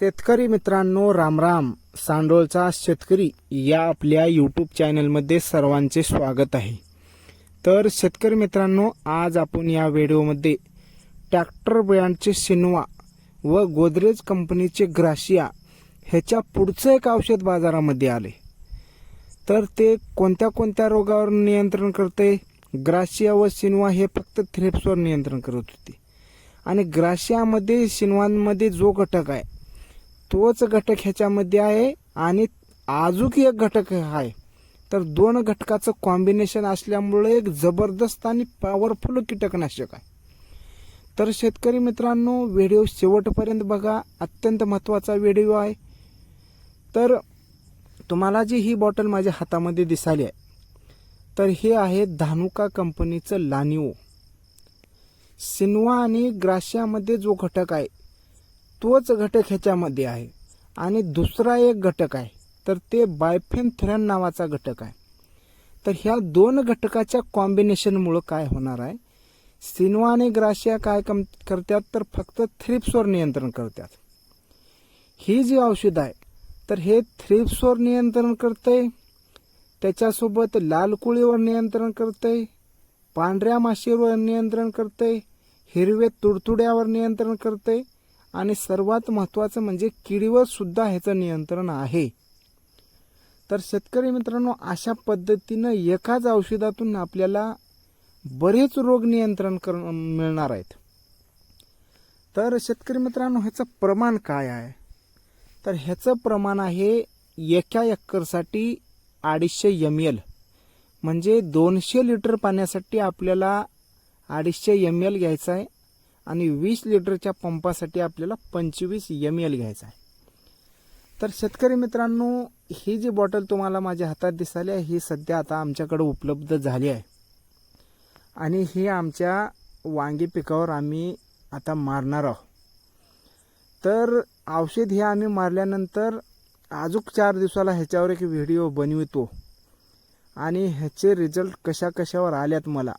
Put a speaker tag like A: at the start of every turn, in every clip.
A: शेतकरी मित्रांनो रामराम सांडोळचा शेतकरी या आपल्या यूट्यूब चॅनलमध्ये सर्वांचे स्वागत आहे. तर शेतकरी मित्रांनो आज आपण या व्हिडिओमध्ये ट्रॅक्टर ब्रँडचे सिनवा व गोदरेज कंपनीचे ग्राशिया ह्याच्या पुढचं एक औषध बाजारामध्ये आले. तर ते कोणत्या कोणत्या रोगावर नियंत्रण करते? ग्राशिया व सिनवा हे फक्त थ्रिप्सवर नियंत्रण करत होते. आणि ग्राशियामध्ये सिनवांमध्ये जो घटक आहे तोच घटक ह्याच्यामध्ये आहे आणि अजून एक घटक आहे. तर दोन घटकाचं कॉम्बिनेशन असल्यामुळे एक जबरदस्त आणि पॉवरफुल कीटकनाशक आहे. तर शेतकरी मित्रांनो व्हिडिओ शेवटपर्यंत बघा. अत्यंत महत्त्वाचा व्हिडिओ आहे. तर तुम्हाला जी ही बॉटल माझ्या हातामध्ये दिसाली आहे तर हे आहे धानुका कंपनीचं लानिओ. सिनवा आणि ग्राशियामध्ये जो घटक आहे तोच घटक ह्याच्यामध्ये आहे. आणि दुसरा एक घटक आहे. तर ते बायफेन थ्रॅन नावाचा घटक आहे. तर ह्या दोन घटकाच्या कॉम्बिनेशनमुळं काय होणार आहे? सिनवा आणि ग्राशिया काय कम करतात? तर फक्त थ्रिप्सवर नियंत्रण करतात. ही जी औषध आहे तर हे थ्रिप्सवर नियंत्रण करते त्याच्यासोबत लाल कुळीवर नियंत्रण करते पांढऱ्या माशीवर नियंत्रण करते हिरवे तुडतुड्यावर नियंत्रण करते आणि सर्वात महत्त्वाचं म्हणजे किडीवर सुद्धा ह्याचं नियंत्रण आहे. तर शेतकरी मित्रांनो अशा पद्धतीनं एकाच औषधातून आपल्याला बरेच रोग नियंत्रण कर मिळणार आहेत. तर शेतकरी मित्रांनो ह्याचं प्रमाण काय आहे? तर ह्याचं प्रमाण आहे एका एकरसाठी अडीचशे एम एल म्हणजे दोनशे लिटर पाण्यासाठी आपल्याला अडीचशे एम एल घ्यायचं आहे. आणि वीस लिटरच्या पंपासाठी आपल्याला पंचवीस एम एल घ्यायचा आहे. तर शेतकरी मित्रांनो ही जी बॉटल तुम्हाला माझ्या हातात दिसाली आहे ही सध्या आता आमच्याकडे उपलब्ध झाली आहे. आणि ही आमच्या वांगी पिकावर आम्ही आता मारणार आहोत. तर औषध हे आम्ही मारल्यानंतर अजूक चार दिवसाला ह्याच्यावर एक व्हिडिओ बनवितो. आणि ह्याचे रिझल्ट कशा कशावर आल्यात मला.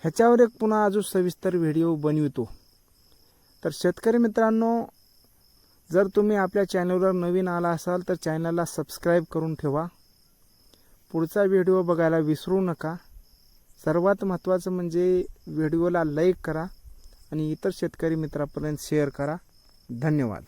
A: ह्याच्यावर एक पुन्हा अजून सविस्तर व्हिडिओ बनवितो. तर शेतकरी मित्रांनो जर तुम्ही आपल्या चॅनलवर नवीन आला असाल तर चॅनलला सबस्क्राईब करून ठेवा. पुढचा व्हिडिओ बघायला विसरू नका. सर्वात महत्त्वाचं म्हणजे व्हिडिओला लाईक करा आणि इतर शेतकरी मित्रापर्यंत शेअर करा. धन्यवाद.